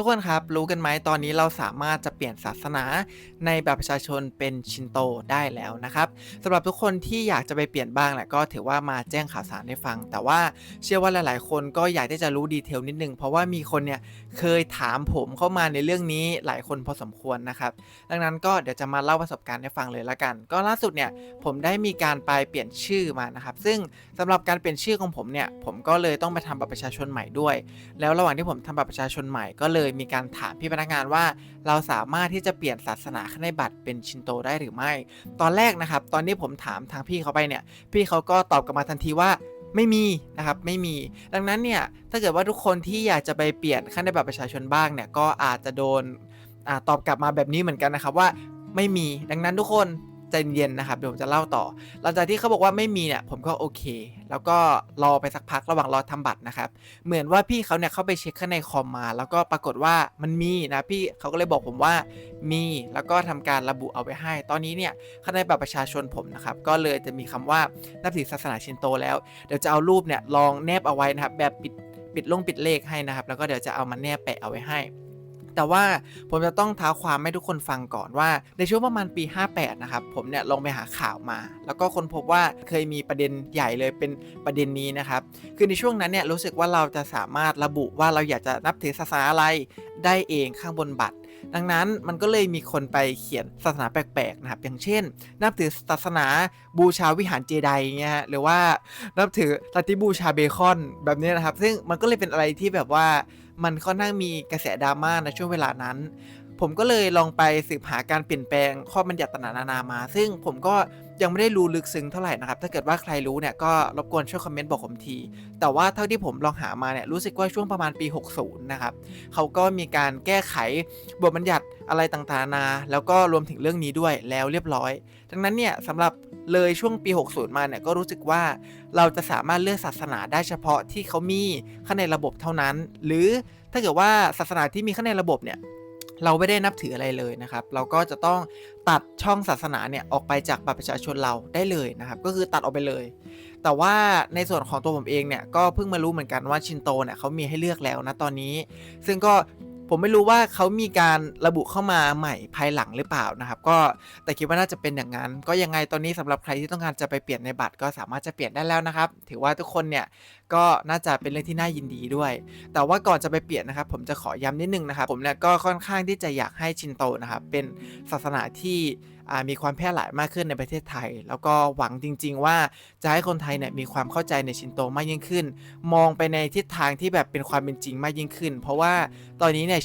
ทุกคนครับรู้กันไหมตอนนี้เราสามารถจะเปลี่ยนศาสนาในบัตรประชาชนเป็นชินโตได้แล้วนะครับสำหรับทุกคนที่อยากจะไปเปลี่ยนบ้างแหละก็ถือว่ามาแจ้งข่าวสารให้ฟัง แต่ว่าเชื่อว่าหลาย ๆ คนก็อยากที่จะรู้ดีเทลนิดนึง เพราะว่ามีคนเนี่ยเคยถามผมเข้ามาในเรื่องนี้หลายคนพอสมควรนะครับ ดังนั้นก็เดี๋ยวจะมาเล่าประสบการณ์ให้ฟังเลยละกัน ก็ล่าสุดเนี่ยผมได้มีการไปเปลี่ยนชื่อมานะครับ ซึ่งสำหรับการเปลี่ยนชื่อของผมเนี่ยผมก็เลยต้องไปทำบัตรประชาชนใหม่ด้วย แล้วระหว่างที่ผมทำบัตรประชาชนใหม่ก็เลยมีการถามพี่พนักงานว่า เราสามารถที่จะเปลี่ยนศาสนาในบัตรเป็นชินโตได้หรือไม่ ตอนแรกนะครับ ตอนที่ผมถามทางพี่เขาไปเนี่ย พี่เขาก็ตอบกลับมาทันทีว่าไม่มีนะครับไม่มี ดังนั้นเนี่ยถ้าเกิดว่าทุกคนที่อยากจะไปเปลี่ยนขั้นในบัตรประชาชนบ้างเนี่ยก็อาจจะโดนอตอบกลับมาแบบนี้เหมือนกันนะครับว่าไม่มีดังนั้นทุกคน ใจเย็นนะครับเดี๋ยวผมจะเล่าต่อ หลังจากที่เขาบอกว่าไม่มีเนี่ยผมก็โอเค แล้วก็รอไปสักพักระหว่างรอทำบัตรนะครับเหมือนว่าพี่เขาเนี่ยเข้าไปเช็คข้างในคอมมา แล้วก็ปรากฏว่ามันมีนะพี่เขาก็เลยบอกผมว่ามีแล้วก็ทำการระบุเอาไว้ให้ ตอนนี้เนี่ยข้างในบัตรประชาชนผมนะครับก็เลยจะมีคำว่านับถือศาสนาชินโตแล้วเดี๋ยวจะเอารูปเนี่ยลองแนบเอาไว้นะครับแบบปิดปิดลงปิดเลขให้นะครับ แล้วก็เดี๋ยวจะเอามาแนบแปะเอาไว้ให้ แต่ว่าผมจะต้องท้าความให้ทุกคนฟังก่อนว่า ในช่วงประมาณปี 58 นะครับ ผมเนี่ยลองไปหาข่าวมา แล้วก็คนพบว่าเคยมีประเด็นใหญ่เลยเป็นประเด็นนี้นะครับ คือในช่วงนั้นเนี่ยรู้สึกว่าเราจะสามารถระบุว่าเราอยากจะนับถือศาสนาอะไรได้เองข้างบนบัตร ดังนั้นมันก็เลยมีคนไปเขียนศาสนาแปลกๆนะครับ อย่างเช่น นับถือศาสนาบูชาวิหารเจไดเงี้ยหรือว่านับถือลัทธิบูชาเบคอนแบบนี้นะครับ ซึ่งมันก็เลยเป็นอะไรที่แบบว่ามันค่อนข้างมีกระแสดราม่าในช่วงเวลานั้น ผมก็เลยลองไปสืบหาการเปลี่ยนแปลงข้อบัญญัติต่างๆนานามา ซึ่งผมก็ ยังไม่ได้รู้ลึกซึ้งเท่าไหร่นะครับ ถ้าเกิดว่าใครรู้เนี่ยก็รบกวนช่วยคอมเมนต์บอกผมที แต่ว่าเท่าที่ผมลองหามาเนี่ยรู้สึกว่าช่วงประมาณปี 60 นะครับเขาก็มีการแก้ไขบทบัญญัติอะไรต่างๆนานา แล้วก็รวมถึงเรื่องนี้ด้วยแล้วเรียบร้อย ดังนั้นเนี่ยสำหรับเลยช่วงปี 60 มาเนี่ยก็รู้สึกว่าเราจะสามารถเลือกศาสนาได้เฉพาะที่เขามีข้างในระบบเท่านั้น หรือถ้าเกิดว่าศาสนาที่มีข้างในระบบเนี่ย เราไม่ได้นับถืออะไรเลยนะครับ เราก็จะต้องตัดช่องศาสนาเนี่ยออกไปจากบัตรประชาชนเราได้เลยนะครับ ก็คือตัดออกไปเลย แต่ว่าในส่วนของตัวผมเองเนี่ยก็เพิ่งมารู้เหมือนกันว่าชินโตเนี่ยเขามีให้เลือกแล้วนะตอนนี้ ซึ่งก็ ผมไม่รู้ว่าเขามีการระบุเข้ามาใหม่ภายหลังหรือเปล่านะครับ ก็แต่คิดว่าน่าจะเป็นอย่างนั้น ก็ยังไงตอนนี้สำหรับใครที่ต้องการจะไปเปลี่ยนในบัตรก็สามารถจะเปลี่ยนได้แล้วนะครับ ถือว่าทุกคนเนี่ยก็น่าจะเป็นเรื่องที่น่ายินดีด้วย แต่ว่าก่อนจะไปเปลี่ยนนะครับ ผมจะขอย้ำนิดนึงนะครับ ผมเนี่ยก็ค่อนข้างที่จะอยากให้ชินโตนะครับเป็นศาสนาที่ มีความแพร่หลายมากขึ้นในประเทศไทย แล้วก็หวังจริง ๆ ว่าจะให้คนไทยเนี่ยมีความเข้าใจในชินโตมากยิ่งขึ้น มองไปในทิศทางที่แบบเป็นความเป็นจริงมากยิ่งขึ้น เพราะว่าตอนนี้เนี่ย